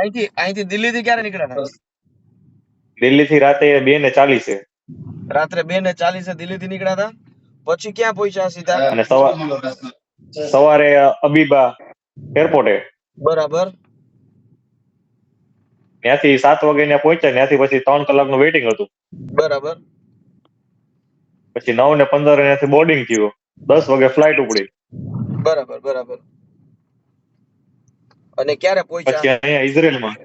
અહીંથી અહીંથી દિલ્હી થી ક્યારે નીકળ્યા દિલ્હી થી રાતે બે ને ચાલીસે. રાત્રે બે ને ચાલીસે દિલ્હી થી નીકળ્યા હતા? પછી ક્યાં પહોંચ્યા સીધા? અને સવારે અબીબા એરપોર્ટે. બરાબર. ત્યાંથી સાત વાગે ત્યાં પહોંચ્યા ત્યાંથી પછી ત્રણ કલાકનું વેઇટિંગ હતું. બરાબર. પછી નવ ને પંદર ત્યાંથી બોર્ડિંગ થયું. દસ વાગે ફ્લાઇટ ઉપડી. બરાબર બરાબર. અને ક્યારે પછી પહોંચ્યા અહીંયા ઇઝરાયલમાં.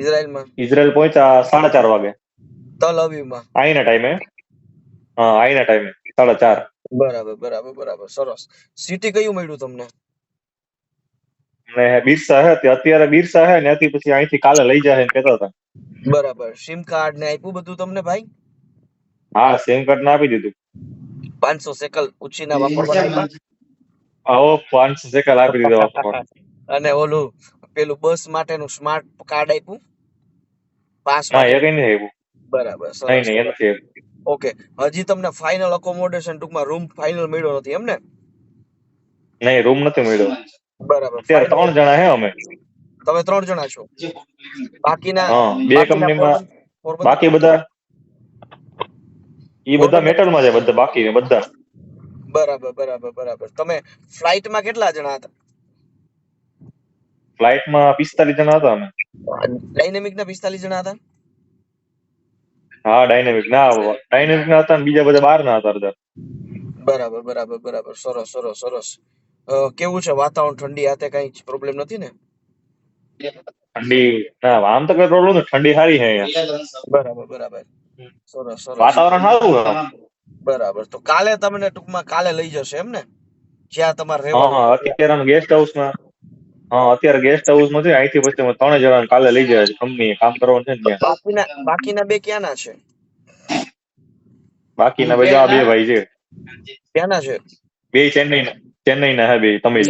ઇઝરાયલમાં. ઇઝરાયલ પહોંચ્યા સાડા ચાર વાગે. તલ અવીવમાં આઈના ટાઈમે. હા આઈના ટાઈમે સાડા ચાર. બરાબર બરાબર બરાબર. સરસ. સિટી કયું મળ્યું તમને? બિરસા હે અત્યારે બિરસા હે ને ત્યાંથી પછી અહીંથી કાલે લઈ જાય એમ કહેતા હતા. બરાબર. સિમ કાર્ડ ને આપ્યું બધું તમને ભાઈ? હા સિમ કાર્ડ ના આપી દીધું. પાંચસો સેકલ ઉછીના વાપરવાના. ઓ પાંચસો સેકલ આપી દીધો. વાપરવા. અને ઓલું પેલું બસ માટેનું સ્માર્ટ કાર્ડ આપ્યું. પાસ ના એ કઈ નહીં બરાબર નહીં નહીં એ નથી ઓકે હજી તમને ફાઇનલ અકોમોડેશન ટૂંકમાં રૂમ ફાઇનલ મળ્યો નથી એમ ને? નહીં રૂમ નથી મળ્યો. બરાબર અત્યારે ત્રણ જણા હે અમે. તમે ત્રણ જણા છો? બાકીના બે કંપનીમાં બાકી બધા ઈ બધા મેટલમાં છે બધા બાકી બધા. બરાબર બરાબર બરાબર. તમે ફ્લાઇટમાં કેટલા જણા હતા? ફ્લાઇટમાં પિસ્તાલીસ જણા હતા અમે. ડાયનેમિક ના પિસ્તાલીસ જણા હતા? હા ડાયનેમિક ના ડાયનેમિક ના હતા બીજા બધા બાર ના હતા બરાબર બરાબર બરાબર. સરસ સરસ સરસ. કેવું છે વાતાવરણ? ઠંડી આતે કઈ પ્રોબ્લેમ નથી ને? ઠંડી ના આમ તો કઈ પ્રોબ્લેમ નથી. ઠંડી સારી છે અહીંયા. બરાબર બરાબર. સરસ સરસ. વાતાવરણ સારું બરાબર. તો કાલે તમને ટૂંકમાં કાલે લઈ જશે એમ ને? જ્યાં તમારે રહેવાનું. અત્યારે ગેસ્ટ હાઉસમાં હા અત્યારે ગેસ્ટ હાઉસમાં છે અહીંથી પછી અમે ત્રણ જણા કાલે લઈ જાય છે કંપની કામ કરવાનું છે ને ત્યાં. બાકીના બાકીના બે ક્યાંના છે? બાકીના બે આ બે ભાઈ છે. ક્યાંના છે? બે ચેન્નઈ ચેન્નઈ ના હે બે તમે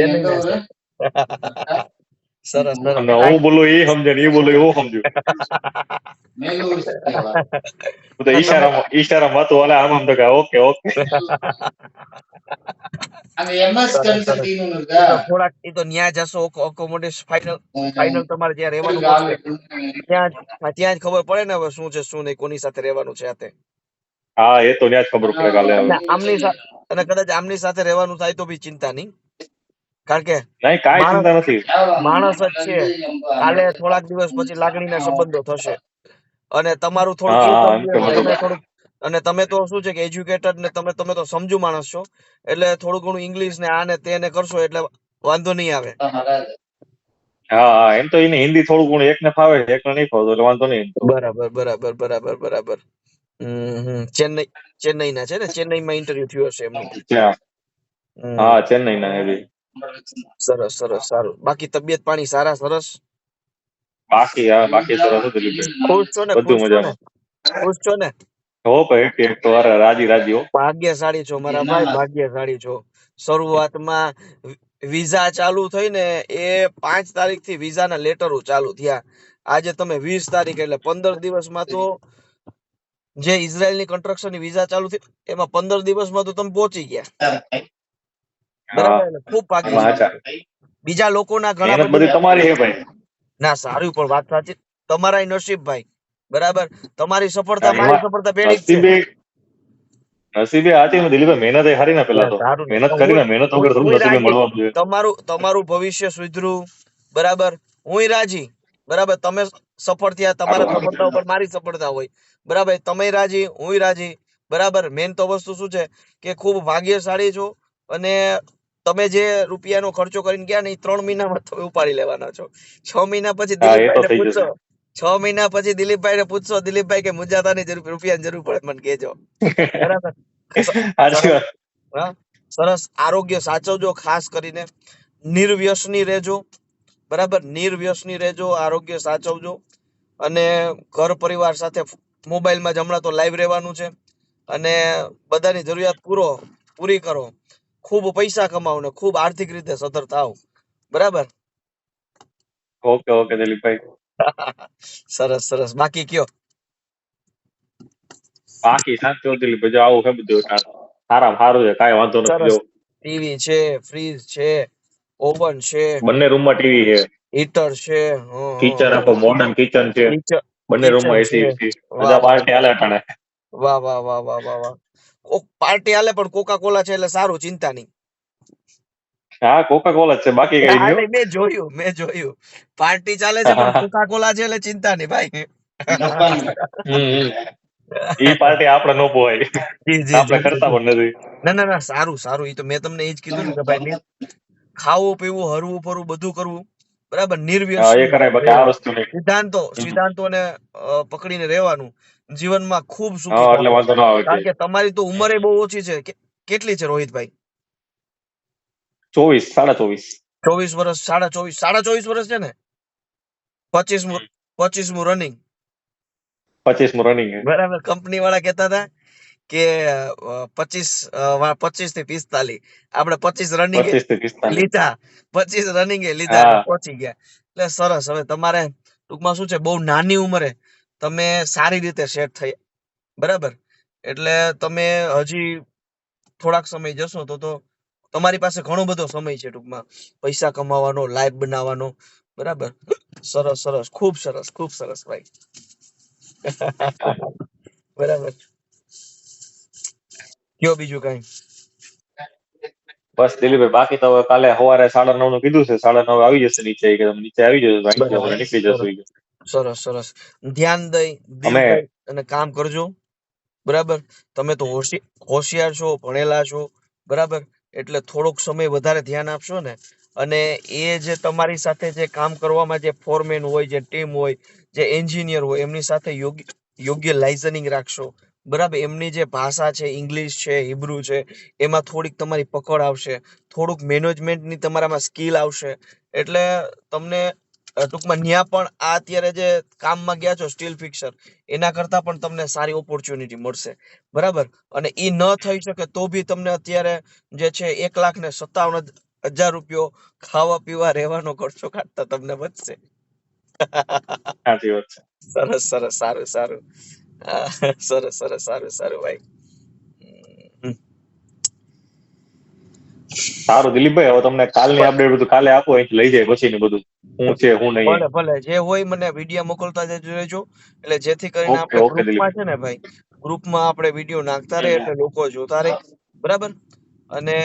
સરસ સરસ. હું બોલું એ સમજે ને એ બોલું એવું સમજુ. હું તો ઈશારામાં ઈશારામાં હતું અને આમ આમ તો કે ઓકે ઓકે. થોડાક એ તો ન્યા જશો અકોમોડેશન ફાઇનલ ફાઇનલ તમારે જ્યાં રહેવાનું ત્યાં ત્યાં જ ખબર પડે ને હવે શું છે શું નહીં કોની સાથે રહેવાનું છે આ હા એ તો ત્યાં જ ખબર પડે કાલે આમની અને કદાચ આમની સાથે રહેવાનું થાય તો બી ચિંતા નહીં. કારણ કે નહીં કાંઈ માણસ- ચિંતા નથી. માણસ જ છે. કાલે થોડાક દિવસ પછી લાગણીના સંબંધો થશે. અને તમારું થોડુંક હા, એમ અને તમે તો શું છે કે એજ્યુકેટેડ ને તમે તમે તો સમજુ માણસ છો. એટલે થોડું ઘણું ઇંગ્લિશ ને આ ને તે ને કરશો એટલે વાંધો નહીં આવે. હા હા એમ તો એને હિન્દી થોડું ઘણું એકને ફાવે છે એકને નહીં ફાવતું એટલે વાંધો નહીં બરાબર બરાબર બરાબર બરાબર. ચેન્નઈ ચેન્નઈ ના છે ને? ચેન્નઈ માં ઇન્ટરવ્યુ થયો હશે એમનું. ત્યાં હા ચેન્નઈ ના એ સરસ સરસ સારું. બાકી તબિયત પાણી સારા સરસ? બાકી હા બાકી સરસ ખુશ છો ને? બધું મજામાં. ખુશ છો ને? હો ભાઈ એક એક તો રાજી રાજી હો. ભાગ્યશાળી છો મારા ભાઈ ભાગ્યશાળી છો. શરૂઆતમાં વિઝા ચાલુ થઈ ને એ પાંચ તારીખથી વિઝા ના લેટરો ચાલુ થયા. આજે તમે વીસ તારીખ એટલે પંદર દિવસમાં તો જે ઇઝરાયલની કન્સ્ટ્રક્શનની વિઝા ચાલુ થઈ એમાં પંદર દિવસમાં તો તમે પહોંચી ગયા. બરાબર? ખૂબ ભાગ્યશાળી. બીજા લોકોના ઘણા બધી તમારી હે ભાઈ. ના સારું પણ વાત સાચી. તમારા નસીબ ભાઈ. બરાબર? તમારી સફળતા મારી સફળતા જ છે. નસીબે નસીબે હાથી દિલીપભાઈ મહેનત એ હારી ને પેલા તો. મહેનત કરીને મહેનત વગર થોડું નસીબે રાજી. મળવાનું તમારું તમારું ભવિષ્ય સુધર્યું બરાબર? હું રાજી. બરાબર? તમે સફળ થયા તમારા સફળતા ઉપર મારી સફળતા હોય. બરાબર? તમે રાજી હું રાજી. બરાબર? મેન તો વસ્તુ શું છે કે ખૂબ ભાગ્યશાળી છો અને તમે જે રૂપિયાનો ખર્ચો કરીને ગયા ને એ ત્રણ મહિનામાં તમે ઉપાડી લેવાના છો. છ મહિના દિલીપભાઈને પૂછો. છ મહિના પછી દિલીપભાઈને પૂછશો દિલીપભાઈ કે મુજાતાની જરૂર રૂપિયાની જરૂર પડે મને કેજો બરાબર. સરસ. આરોગ્ય સાચવજો ખાસ કરીને. નિર્વ્યસની રહેજો. બરાબર? નિર્વ્યસની રહેજો આરોગ્ય સાચવજો. અને ઘર પરિવાર સાથે મોબાઈલમાં જ હમણાં તો લાઈવ રહેવાનું છે. અને બધાની જરૂરિયાત પૂરો પૂરી કરો. ખૂબ પૈસા કમાવ ને ખૂબ આર્થિક રીતે સધર થાવ બરાબર? Okay okay Dilipbhai. સરસ સરસ. બાકી કયો? બાકી શાંતિ હો બજો આવું છે બધું. સારા સારું છે કઈ વાંધો નથી ટીવી છે ફ્રીજ છે ઓવન છે. બંને રૂમમાં ટીવી છે. હીટર છે કિચન. આખો મોડર્ન કિચન છે. બંને રૂમમાં એસી છે. બધા પાર્ટી હાલે ટાણે વાહ વાહ વાહ વાહ વાહ વાહ. પાર્ટી હાલે પણ કોકા કોલા છે એટલે સારું ચિંતા નહીં. હા કોકા કોલા છે બાકી કઈ નહીં મેં જોયું મેં જોયું. પાર્ટી ચાલે છે પણ કોકા કોલા છે એટલે ચિંતા નહીં ભાઈ. ઈ પાર્ટી આપણે નો જી આપણે કરતા પણ નથી. ના ના ના સારું સારું ઈ તો મેં તમને એ જ કીધું કે ભાઈ ખાવું પીવું હરવું ફરવું બધું કરવું. બરાબર નહીં સિદ્ધાંતો. સિદ્ધાંતોને પકડીને રહેવાનું. જીવનમાં ખૂબ સુખી કારણ કે તમારી તો ઉંમરે બહુ ઓછી છે. કેટલી છે રોહિતભાઈ? ચોવીસ સાડા ચોવીસ. ચોવીસ વર્ષ સાડા ચોવીસ સાડા ચોવીસ વર્ષ છે ને? પચીસમું પચીસમું રનિંગ પચીસનું રનિંગ બરાબર કંપની વાળા કહેતા હતા કે પચીસ પચીસથી પિસ્તાલીસ. આપણે પચીસ રનિંગ લીધા. પચીસ રનિંગ લીધા. પહોંચી ગયા. એટલે સરસ હવે તમારે ટૂંકમાં શું છે? બહુ નાની ઉંમરે તમે સારી રીતે સેટ થઈ બરાબર? એટલે તમે હજી થોડાક સમય જશો તો તો તમારી પાસે ઘણો બધો સમય છે ટૂંકમાં. પૈસા કમાવાનો લાઈફ બનાવવાનો. બરાબર? સરસ સરસ. ખૂબ સરસ ખૂબ સરસ ભાઈ. બરાબર. કયો બીજું કઈ? બસ દિલીપભાઈ બાકી તો કાલે સવારે સાડા નવનું કીધું છે. સાડા નવ આવી જશે નીચે કે તમે નીચે આવી જશો. નીકળી જશો સરસ સરસ. ધ્યાન દઈ અને કામ કરજો. બરાબર? તમે તો હોશિયાર છો ભણેલા છો. બરાબર? એટલે થોડોક સમય વધારે ધ્યાન આપશો ને. અને એ જે તમારી સાથે જે કામ કરવામાં જે ફોરમેન હોય, જે ટીમ હોય, જે એન્જિનિયર હોય, એમની સાથે યોગ્ય લાઇઝનિંગ રાખશો. બરાબર? એમની જે ભાષા છે ઇંગ્લિશ છે હિબ્રુ છે, એમાં થોડીક તમારી પકડ આવશે. થોડુંક મેનેજમેન્ટની તમારામાં સ્કિલ આવશે. એટલે તમને ટૂંકમાં ન્યા પણ આ અત્યારે જે કામમાં ગયા છો સ્ટીલ ફિક્સર એના કરતા પણ તમને સારી ઓપોર્ચ્યુનિટી મળશે. બરાબર? અને એ ન થઈ શકે તો બી તમને અત્યારે જે છે એક લાખ ને સત્તાવન હજાર રૂપિયો ખાવા પીવા રહેવાનો ખર્ચો કાઢતા તમને છે. સરસ સરસ સારું સારું. સરસ સરસ સારું સારું ભાઈ. સારું દિલીપભાઈ હવે તમને કાલની અપડેટ બધું કાલે આપો અહીંથી લઈ જાય પછી બધું. હું છે હું નહીં. ભલે ભલે જે હોય મને વીડિયો મોકલતા જજો રહેજો. એટલે જેથી કરીને આપણે ગ્રુપમાં છે ને ભાઈ ગ્રુપમાં આપણે વીડિયો નાખતા રહે એટલે લોકો જોતા રહે. બરાબર? અને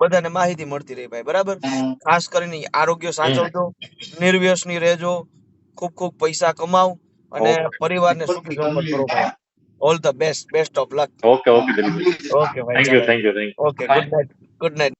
બધાને માહિતી મળતી રહે ભાઈ બરાબર? ખાસ કરીને આરોગ્ય સાચવજો નિર્વ્યસની રહેજો ખૂબ ખૂબ પૈસા કમાવ અને પરિવારને સુખી સંપન્ન કરો ભાઈ. All the best best of luck okay okay okay ભાઈ thank you thank you thank you okay good night good night